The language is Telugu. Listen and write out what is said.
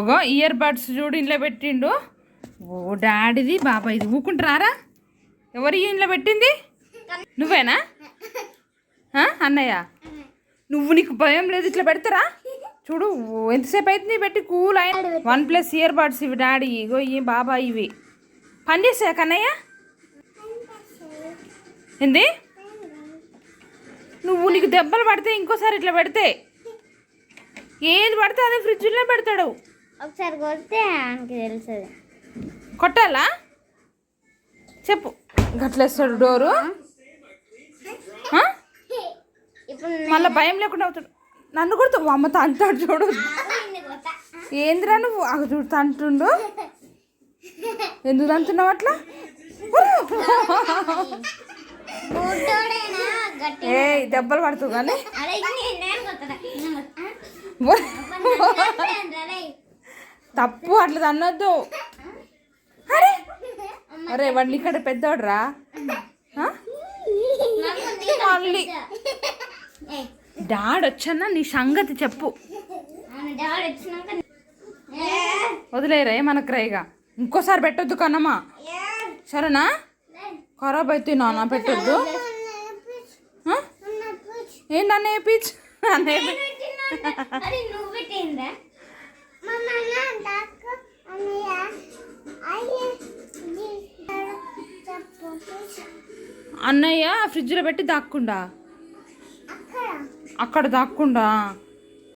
ఓగో ఇయర్ బడ్స్ చూడు ఇంట్లో పెట్టిండు. ఓ డాడీది బాబాయ్ ఇది. ఊకుంటారా ఎవరి ఇంట్లో పెట్టింది? నువ్వేనా? అన్నయ్య? నువ్వు నీకు భయం లేదు ఇట్లా పెడతారా? చూడు ఓ, ఎంతసేపు అవుతుంది పెట్టి కూల్ అయిన వన్ ప్లస్ ఇయర్ బడ్స్ ఇవి డాడీ. ఇగో ఈ బాబా ఇవి. పని చేసా కన్నయ్య? ఏంది? నువ్వు నీకు దెబ్బలు పడితే ఇంకోసారి ఇట్లా పెడితే. ఏది పడితే అదే ఫ్రిడ్జ్లో పెడతాడు. ఒకసారి కొడితే ఆయనకి తెలుస్తుంది. కొట్టాలా? చెప్పు. గట్లేస్తాడు డోరు. మళ్ళీ భయం లేకుండా అవుతాడు. నన్ను కూడా తో- అమ్మతో అంటాడు చూడు. ఏందిరా నువ్వు? అగ చూడు అంటుండు ఎందుకు అంటున్నావు అట్లా? ఏ దెబ్బలు పడుతుంది కానీ తప్పు అట్లా అనొద్దు అరే! అరే వాడిని ఇక్కడ పెద్దోడ్రా? ఆ? మళ్ళీ. డాడ్ వచ్చానా? నీ సంగతి చెప్పు. వదిలేరా వదిలేరే మనకు రైగా ఇంకోసారి పెట్టొద్దు కన్నమ్మా. సరేనా? ఖరాబ్ అయితే నాన్న పెట్టొద్దు. ఆ? ఏ అన్నయ్య పీచ్. అన్నయ్య అన్నయ్య ఫ్రిడ్జ్లో పెట్టి దాక్కుండా? అక్కడ? దాక్కుండా?